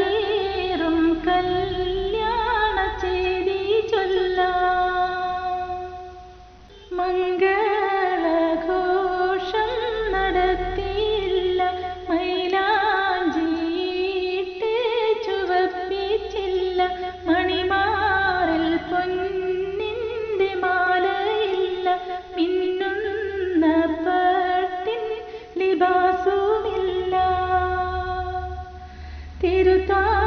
ഷറഫീറും കല്യാണ Santa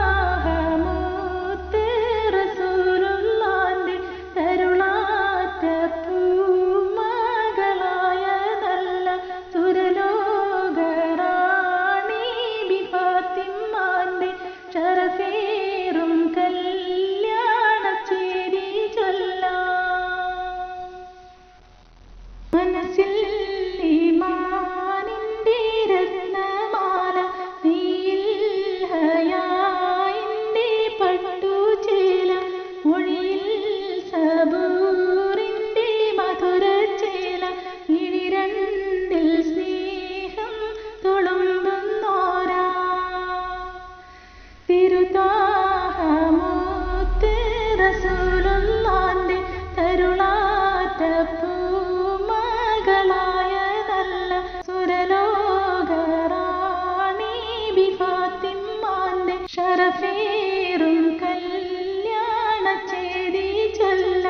സഫീറും കല്യാണ ചെയ്തി ചൊല്ല.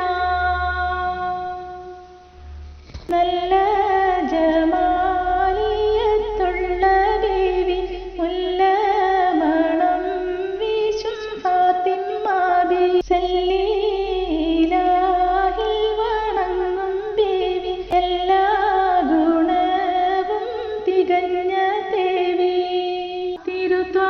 നല്ല ജമാലിയത്തുള്ള ദേവി മുല്ല മണം വീശും ഫാത്തിമാബി സല്ലീലാഹിൽ വണങ്ങും ബേബി എല്ലാ ഗുണവും തികഞ്ഞ ദേവി. തിരുത്വാ